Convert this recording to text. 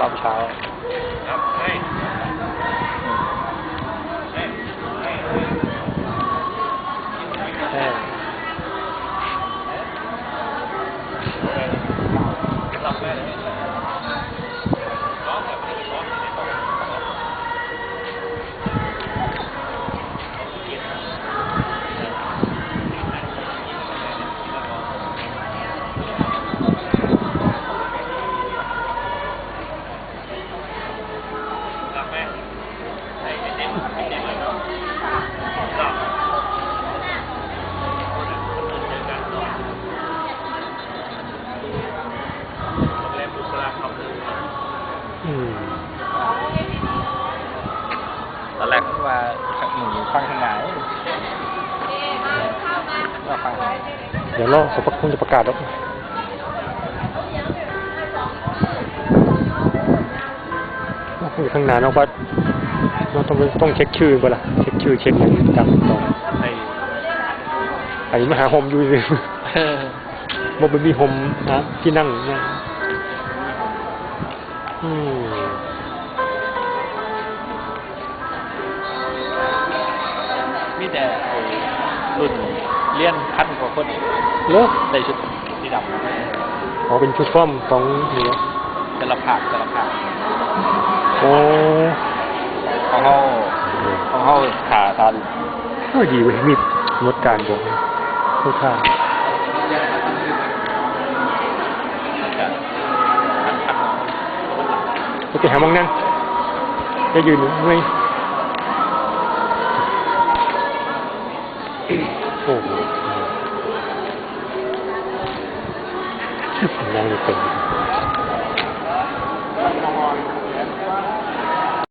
รอบเตอนแรกว่าหนูฟังทางไหนว่าฟังเดี๋ยวรอเขาคงจะประกาศแล้วคงอยู่ข้างหน้าเนาะว่าเราต้องต้องเช็คชื่อก่อนล่ะเช็คชื่อเช็คอะไรจำต่อไอ้ไอ้มหาโฮมอยู่เลยมันเป็นมีโฮมนะที่นั่งนะ อืมมีแต่ไอ้รุ่นเลี้ยนพันกว่าคนอีกเลิกใส่ชุดสีดอ๋อเป็นชุดฟ้อมของนี่เนาะำแต่ละภาคแต่ละภาคโอ้ของเขาของเขาขาตอนเออดีเว้ยมีงดการบอกผู้ท่า โอเคหามองนั่งจะยืนเมื่อยโอ้โหนั่งอยู่เต็ม